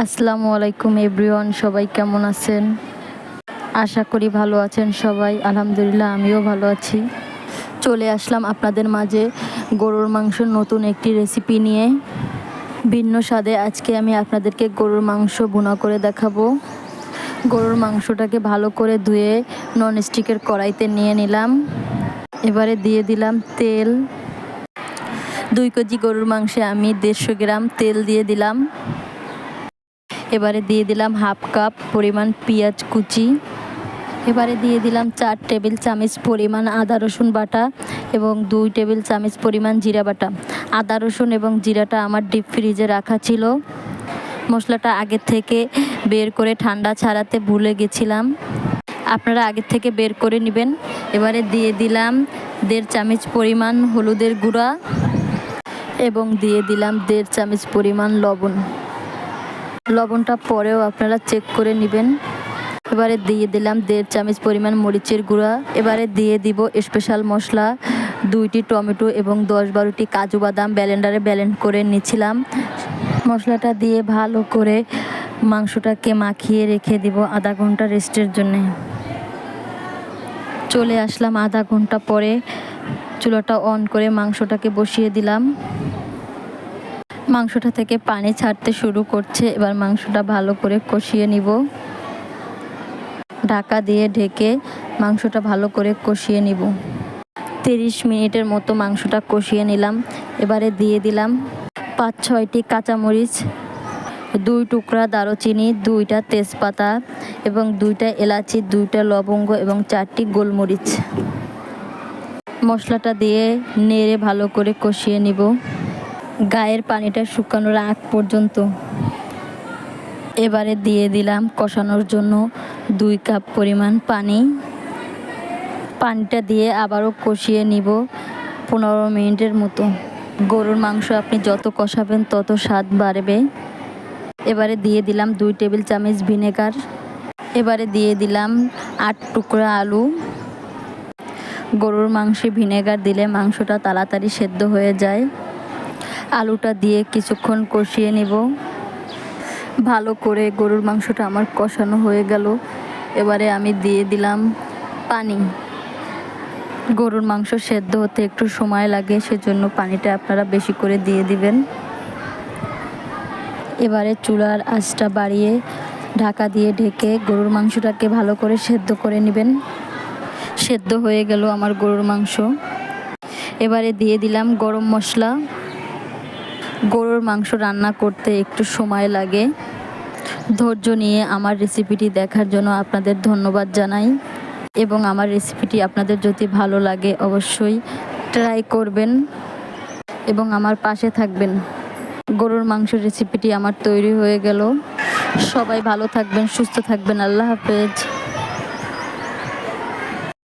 আসসালামু আলাইকুম এভরিওয়ান, সবাই কেমন আছেন? আশা করি ভালো আছেন সবাই, আলহামদুলিল্লাহ আমিও ভালো আছি। চলে আসলাম আপনাদের মাঝে গরুর মাংসর নতুন একটি রেসিপি নিয়ে। ভিন্ন স্বাদে আজকে আমি আপনাদেরকে গরুর মাংস ভুনা করে দেখাবো। গরুর মাংসটাকে ভালো করে ধুয়ে ননস্টিকের কড়াইতে নিয়ে নিলাম। এবারে দিয়ে দিলাম তেল। দুই কেজি গরুর মাংসে আমি দেড়শো গ্রাম তেল দিয়ে দিলাম। এবারে দিয়ে দিলাম হাফ কাপ পরিমাণ পেঁয়াজ কুচি। এবারে দিয়ে দিলাম চার টেবিল চামচ পরিমাণ আদা, রসুন বাটা এবং দুই টেবিল চামচ পরিমাণ জিরা বাটা। আদা, রসুন এবং জিরাটা আমার ডিপ ফ্রিজে রাখা ছিল। মশলাটা আগে থেকে বের করে ঠান্ডা ছাড়াতে ভুলে গেছিলাম। আপনারা আগের থেকে বের করে নেবেন। এবারে দিয়ে দিলাম দেড় চামচ পরিমাণ হলুদের গুঁড়া এবং দিয়ে দিলাম দেড় চামচ পরিমাণ লবণ। লবণটা পরেও আপনারা চেক করে নেবেন। এবারে দিয়ে দিলাম দেড় চামচ পরিমাণ মরিচের গুঁড়া। এবারে দিয়ে দিব স্পেশাল মশলা, দুইটি টমেটো এবং দশ বারোটি কাজু বাদাম ব্যালেন্ডারে ব্যালেন্ড করে নিয়েছিলাম মশলাটা দিয়ে ভালো করে মাংসটাকে মাখিয়ে রেখে দিব আধা ঘণ্টা রেস্টের জন্যে। চলে আসলাম আধা ঘণ্টা পরে। চুলাটা অন করে মাংসটাকে বসিয়ে দিলাম। মাংসটা থেকে পানি ছাড়তে শুরু করছে। এবার মাংসটা ভালো করে কষিয়ে নিব। ঢাকা দিয়ে ঢেকে মাংসটা ভালো করে কষিয়ে নিব। তিরিশ মিনিটের মতো মাংসটা কষিয়ে নিলাম। এবারে দিয়ে দিলাম পাঁচ, ছয়টি কাঁচামরিচ, দুই টুকরা দারুচিনি, দুইটা তেজপাতা এবং দুইটা এলাচি, দুইটা লবঙ্গ এবং চারটি গোলমরিচ। মশলাটা দিয়ে নেড়ে ভালো করে কষিয়ে নিব। গায়ের পানিটা শুকানোর আগ পর্যন্ত। এবারে দিয়ে দিলাম কষানোর জন্য দুই কাপ পরিমাণ পানি। পানিটা দিয়ে আবারও কষিয়ে নিব পনেরো মিনিটের মতো। গরুর মাংস আপনি যত কষাবেন তত স্বাদ বাড়বে। এবারে দিয়ে দিলাম দুই টেবিল চামচ ভিনেগার। এবারে দিয়ে দিলাম আট টুকরা আলু। গরুর মাংসে ভিনেগার দিলে মাংসটা তাড়াতাড়ি সেদ্ধ হয়ে যায়। আলুটা দিয়ে কিছুক্ষণ কষিয়ে নিব। ভালো করে গরুর মাংসটা আমার কষানো হয়ে গেল। এবারে আমি দিয়ে দিলাম পানি। গরুর মাংস সেদ্ধ হতে একটু সময় লাগে, সেজন্য পানিটা আপনারা বেশি করে দিয়ে দিবেন। এবারে চুলার আঁচটা বাড়িয়ে ঢাকা দিয়ে ঢেকে গরুর মাংসটাকে ভালো করে সেদ্ধ করে নেবেন। সেদ্ধ হয়ে গেল আমার গরুর মাংস। এবারে দিয়ে দিলাম গরম মশলা। গরুর মাংস রান্না করতে একটু সময় লাগে। ধৈর্য নিয়ে আমার রেসিপিটি দেখার জন্য আপনাদের ধন্যবাদ জানাই। এবং আমার রেসিপিটি আপনাদের যদি ভালো লাগে অবশ্যই ট্রাই করবেন এবং আমার পাশে থাকবেন। গরুর মাংসের রেসিপিটি আমার তৈরি হয়ে গেল। সবাই ভালো থাকবেন, সুস্থ থাকবেন। আল্লাহ হাফেজ।